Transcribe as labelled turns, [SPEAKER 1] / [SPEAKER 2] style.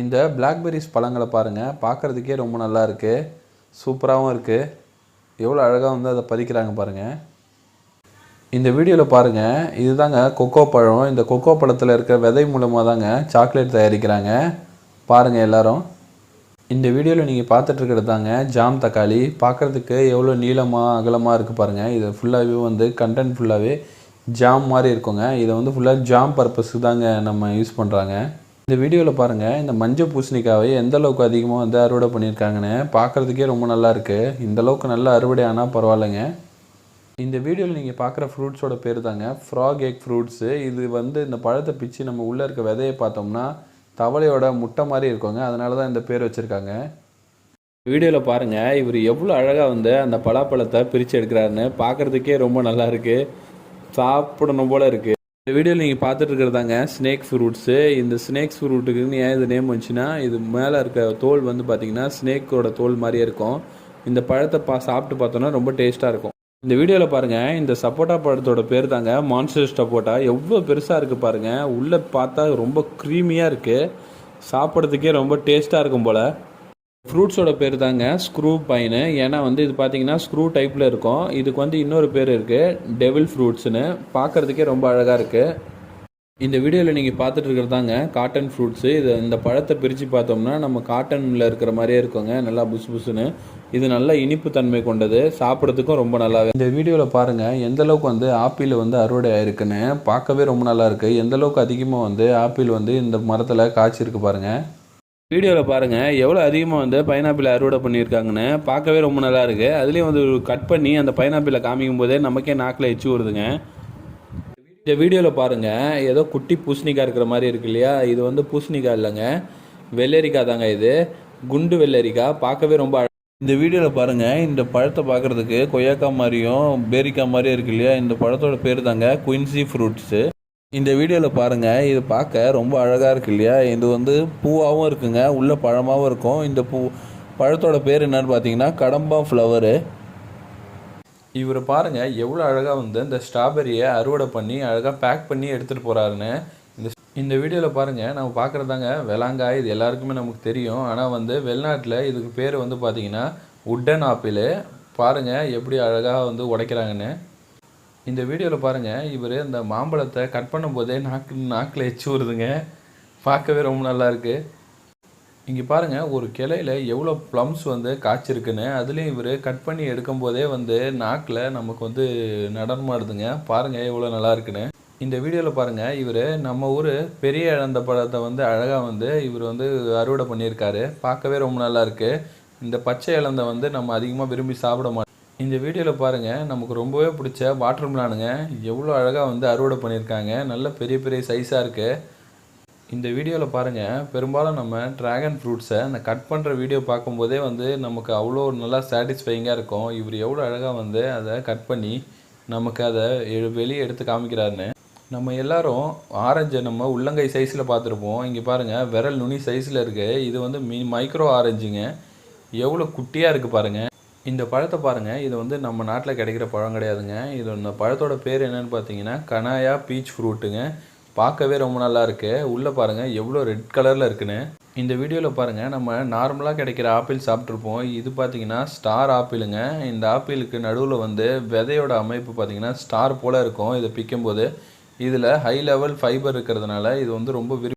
[SPEAKER 1] இந்த பிளாக்பெரிஸ் பழங்களை பாருங்கள் பார்க்குறதுக்கே ரொம்ப நல்லா இருக்குது சூப்பராகவும் இருக்குது எவ்வளோ அழகாக வந்து அதை பதிக்கிறாங்க பாருங்கள் இந்த வீடியோவில் பாருங்கள் இதுதாங்க கொக்கோ பழம். இந்த கொக்கோ பழத்தில் இருக்கிற விதை மூலமாக தாங்க சாக்லேட் தயாரிக்கிறாங்க. பாருங்கள் எல்லோரும். இந்த வீடியோவில் நீங்கள் பார்த்துட்ருக்கிறது தாங்க ஜாம் தக்காளி. பார்க்குறதுக்கு எவ்வளோ நீளமாக அகலமாக இருக்குது பாருங்கள் இது ஃபுல்லாகவே வந்து கண்டென்ட் ஃபுல்லாகவே ஜாம் மாதிரி இருக்குங்க. இதை வந்து ஃபுல்லாக ஜாம் பர்பஸுக்கு தாங்க நம்ம யூஸ் பண்ணுறாங்க இந்த வீடியோவில் பாருங்கள் இந்த மஞ்சள் பூசணிக்காவை எந்த அளவுக்கு அதிகமாக வந்து அறுவடை பண்ணியிருக்காங்கன்னு பார்க்குறதுக்கே ரொம்ப நல்லா இருக்குது இந்த அளவுக்கு நல்லா அறுவடை ஆனால் பரவாயில்லைங்க. இந்த வீடியோவில் நீங்கள் பார்க்குற ஃப்ரூட்ஸோட பேர் தாங்க ஃப்ராக் எக் ஃப்ரூட்ஸு இது வந்து இந்த பழத்தை பிச்சு நம்ம உள்ளே இருக்க விதையை பார்த்தோம்னா தவளையோட முட்டை மாதிரி இருக்குங்க. அதனால தான் இந்த பேர் வச்சுருக்காங்க. வீடியோவில் பாருங்கள் இவர் எவ்வளோ அழகாக வந்து அந்த பலாப்பழத்தை பிரித்து எடுக்கிறாருன்னு பார்க்குறதுக்கே ரொம்ப நல்லா இருக்குது சாப்பிடணும் போல் இருக்குது இந்த வீடியோவில் நீங்கள் பார்த்துட்டு இருக்கிறதாங்க ஸ்னேக் ஃப்ரூட்ஸு இந்த ஸ்னேக்ஸ் ஃப்ரூட்டுக்குன்னு ஏன் இது நேம் வந்துச்சுன்னா இது மேலே இருக்க தோல் வந்து பார்த்தீங்கன்னா ஸ்னேக்கோட தோல் மாதிரியே இருக்கும். இந்த பழத்தை பா சாப்பிட்டு பார்த்தோன்னா ரொம்ப டேஸ்ட்டாக இருக்கும். இந்த வீடியோவில் பாருங்கள் இந்த சப்போட்டா பழத்தோட பேர் தாங்க மான்ஸ்டர் சப்போட்டா எவ்வளோ பெருசாக இருக்குது பாருங்கள் உள்ளே பார்த்தா ரொம்ப க்ரீமியாக இருக்குது சாப்பிட்றதுக்கே ரொம்ப டேஸ்ட்டாக இருக்கும் போல். ஃப்ரூட்ஸோட பேர் தாங்க ஸ்க்ரூ பைனு. ஏன்னா வந்து இது பார்த்தீங்கன்னா ஸ்க்ரூ டைப்பில் இருக்கும். இதுக்கு வந்து இன்னொரு பேர் இருக்குது டெவில் ஃப்ரூட்ஸ்னு. பார்க்குறதுக்கே ரொம்ப அழகாக இருக்குது இந்த வீடியோவில் நீங்கள் பார்த்துட்டு இருக்கிறது தாங்க காட்டன் ஃப்ரூட்ஸு. இது இந்த பழத்தை பிரித்து பார்த்தோம்னா நம்ம காட்டனில் இருக்கிற மாதிரியே இருக்குங்க. நல்லா புசு புசுன்னு. இது நல்லா இனிப்பு தன்மை கொண்டது. சாப்பிட்றதுக்கும் ரொம்ப நல்லா இந்த வீடியோவில் பாருங்கள் எந்தளவுக்கு வந்து ஆப்பிள் வந்து அறுவடை ஆயிருக்குன்னு. பார்க்கவே ரொம்ப நல்லா இருக்குது எந்த அளவுக்கு அதிகமாக வந்து ஆப்பிள் வந்து இந்த மரத்தில் காய்ச்சிருக்கு பாருங்கள் வீடியோவில் பாருங்கள் எவ்வளோ அதிகமாக வந்து பைனாப்பிள் அறுவடை பண்ணியிருக்காங்கன்னு பார்க்கவே ரொம்ப நல்லா இருக்குது அதுலேயும் வந்து கட் பண்ணி அந்த பைனாப்பிளை காமிக்கும் போதே நமக்கே நாக்கில் எச்சு வருதுங்க. இந்த வீடியோவில் பாருங்கள் ஏதோ குட்டி பூசணிக்காய் இருக்கிற மாதிரி இருக்கு இல்லையா? இது வந்து பூசணிக்காய் இல்லைங்க. வெள்ளரிக்காய் தாங்க இது. குண்டு வெள்ளரிக்காய் பார்க்கவே ரொம்ப அழ- இந்த வீடியோவில் பாருங்கள் இந்த பழத்தை பார்க்குறதுக்கு கொய்யாக்காய் மாதிரியும் பேரிக்காய் மாதிரியும் இருக்கு இல்லையா? இந்த பழத்தோட பேர் தாங்க குயின்சி ஃப்ரூட்ஸு. இந்த வீடியோவில் பாருங்கள் இது பார்க்க ரொம்ப அழகாக இருக்கு இல்லையா? இது வந்து பூவாகவும் இருக்குங்க உள்ள பழமாகவும் இருக்கும். இந்த பூ பழத்தோட பேர் என்னன்னு பார்த்தீங்கன்னா கடம்பா ஃப்ளவரு இவர் பாருங்கள் எவ்வளோ அழகாக வந்து இந்த ஸ்ட்ராபெரியை அறுவடை பண்ணி அழகாக பேக் பண்ணி எடுத்துகிட்டு போகிறாருன்னு இந்த இந்த வீடியோவில் பாருங்கள் நம்ம பார்க்குறதாங்க வெளாங்காய் இது எல்லாருக்குமே நமக்கு தெரியும். ஆனால் வந்து வெளிநாட்டில் இதுக்கு பேர் வந்து பார்த்திங்கன்னா உட்டன் ஆப்பிள் பாருங்கள் எப்படி அழகாக வந்து உடைக்கிறாங்கன்னு. இந்த வீடியோவில் பாருங்கள் இவர் இந்த மாம்பழத்தை கட் பண்ணும்போதே நாக்கு நாக்கில் எச்சு வருதுங்க. பார்க்கவே ரொம்ப நல்லாயிருக்கு இங்கே பாருங்கள் ஒரு கிளையில எவ்வளோ ப்ளம்ஸ் வந்து காய்ச்சிருக்குன்னு அதுலேயும் இவர் கட் பண்ணி எடுக்கும்போதே வந்து நாக்கில் நமக்கு வந்து நடனமாடுதுங்க பாருங்கள் எவ்வளோ நல்லா இருக்குன்னு. இந்த வீடியோவில் பாருங்கள் இவர் நம்ம ஊர் பெரிய இழந்த பழத்தை வந்து அழகாக வந்து இவர் வந்து அறுவடை பண்ணியிருக்காரு. பார்க்கவே ரொம்ப நல்லா இருக்குது இந்த பச்சை இழந்த வந்து நம்ம அதிகமாக விரும்பி சாப்பிட மாட்டோம். இந்த வீடியோவில் பாருங்கள் நமக்கு ரொம்பவே பிடிச்ச வாட்டர் மிலானுங்க எவ்வளோ அழகாக வந்து அறுவடை பண்ணியிருக்காங்க நல்ல பெரிய பெரிய சைஸாக இருக்குது இந்த வீடியோவில் பாருங்கள் பெரும்பாலும் நம்ம ட்ராகன் ஃப்ரூட்ஸை அந்த கட் பண்ணுற வீடியோ பார்க்கும்போதே வந்து நமக்கு அவ்வளோ நல்லா சாட்டிஸ்ஃபைங்காக இருக்கும். இவர் எவ்வளோ அழகாக வந்து அதை கட் பண்ணி நமக்கு அதை எ- வெளியே எடுத்து காமிக்கிறாருன்னு. நம்ம எல்லாரும் ஆரஞ்சை நம்ம உள்ளங்கை சைஸில் பார்த்துருப்போம். இங்கே பாருங்கள் விரல் நுனி சைஸில் இருக்குது இது வந்து மீ மைக்ரோ ஆரஞ்சுங்க எவ்வளோ குட்டியாக இருக்குது பாருங்கள் இந்த பழத்தை பாருங்கள் இது வந்து நம்ம நாட்டில் கிடைக்கிற பழம் கிடையாதுங்க. இது இந்த பழத்தோட பேர் என்னன்னு பார்த்தீங்கன்னா கனாயா பீச் ஃப்ரூட்டுங்க. பார்க்கவே ரொம்ப நல்லா இருக்கு. உள்ளே பாருங்கள் எவ்வளோ ரெட் கலரில் இருக்குன்னு. இந்த வீடியோவில் பாருங்கள் நம்ம நார்மலாக கிடைக்கிற ஆப்பிள் சாப்பிட்ருப்போம் இது பார்த்திங்கன்னா ஸ்டார் ஆப்பிளுங்க. இந்த ஆப்பிளுக்கு நடுவில் வந்து விதையோட அமைப்பு பார்த்திங்கன்னா ஸ்டார் போல் இருக்கும். இதை பிக்கும்போது இதில் ஹை லெவல் ஃபைபர் இருக்கிறதுனால இது வந்து ரொம்ப விரும்பி